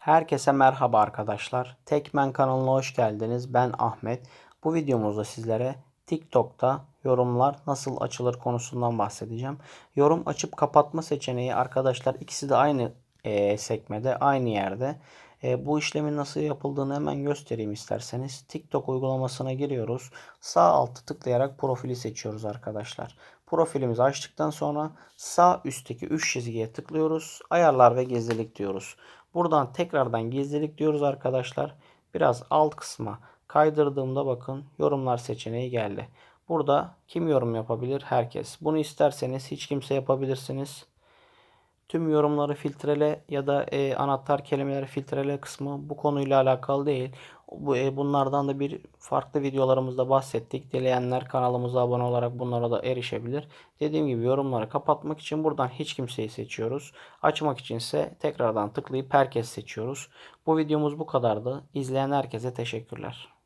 Herkese merhaba arkadaşlar. Tekmen kanalına hoş geldiniz. Ben Ahmet. Bu videomuzda sizlere TikTok'ta yorumlar nasıl açılır konusundan bahsedeceğim. Yorum açıp kapatma seçeneği arkadaşlar ikisi de aynı e, sekmede, aynı yerde. E, bu işlemin nasıl yapıldığını hemen göstereyim isterseniz. TikTok uygulamasına giriyoruz. Sağ altı tıklayarak profili seçiyoruz arkadaşlar. Profilimizi açtıktan sonra sağ üstteki 3 çizgiye tıklıyoruz. Ayarlar ve gizlilik diyoruz. Buradan tekrardan gizlilik diyoruz arkadaşlar. Biraz alt kısma kaydırdığımda bakın yorumlar seçeneği geldi. Burada kim yorum yapabilir? Herkes. Bunu isterseniz hiç kimse yapabilirsiniz. Tüm yorumları filtrele ya da e, anahtar kelimeleri filtrele kısmı bu konuyla alakalı değil. Bu, e, bunlardan da bir farklı videolarımızda bahsettik. Dileyenler kanalımıza abone olarak bunlara da erişebilir. Dediğim gibi yorumları kapatmak için buradan hiç kimseyi seçiyoruz. Açmak için ise tekrardan tıklayıp herkes seçiyoruz. Bu videomuz bu kadardı. İzleyen herkese teşekkürler.